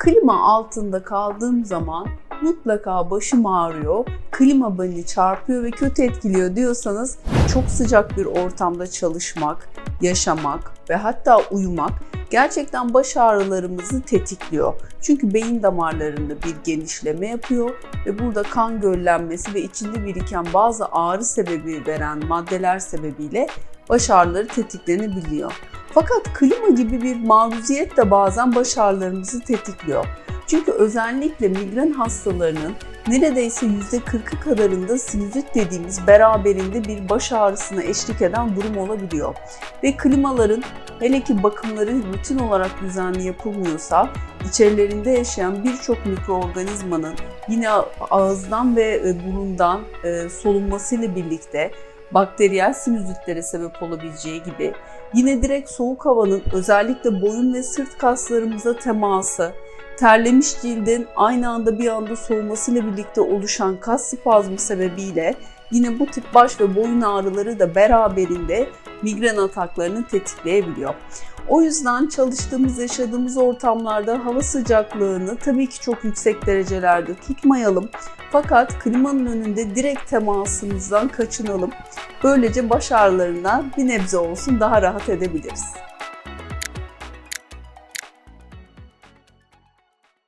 klima altında kaldığım zaman mutlaka başım ağrıyor, klima beni çarpıyor ve kötü etkiliyor diyorsanız çok sıcak bir ortamda çalışmak, yaşamak ve hatta uyumak gerçekten baş ağrılarımızı tetikliyor. Çünkü beyin damarlarında bir genişleme yapıyor ve burada kan göllenmesi ve içinde biriken bazı ağrı sebebi veren maddeler sebebiyle baş ağrıları tetiklenebiliyor. Fakat klima gibi bir maruziyet de bazen baş ağrılarımızı tetikliyor. Çünkü özellikle migren hastalarının neredeyse %40'ı kadarında sinüzit dediğimiz beraberinde bir baş ağrısına eşlik eden durum olabiliyor. Ve klimaların hele ki bakımları rutin olarak düzenli yapılmıyorsa içerilerinde yaşayan birçok mikroorganizmanın yine ağızdan ve e, burundan e, solunmasıyla birlikte bakteriyel sinüzitlere sebep olabileceği gibi yine direkt soğuk havanın özellikle boyun ve sırt kaslarımıza teması, terlemiş cildin aynı anda bir anda soğumasıyla birlikte oluşan kas spazmı sebebiyle yine bu tip baş ve boyun ağrıları da beraberinde migren ataklarını tetikleyebiliyor. O yüzden çalıştığımız, yaşadığımız ortamlarda hava sıcaklığını tabii ki çok yüksek derecelerde tutmayalım. Fakat klimanın önünde direkt temasımızdan kaçınalım. Böylece baş ağrılarından bir nebze olsun daha rahat edebiliriz.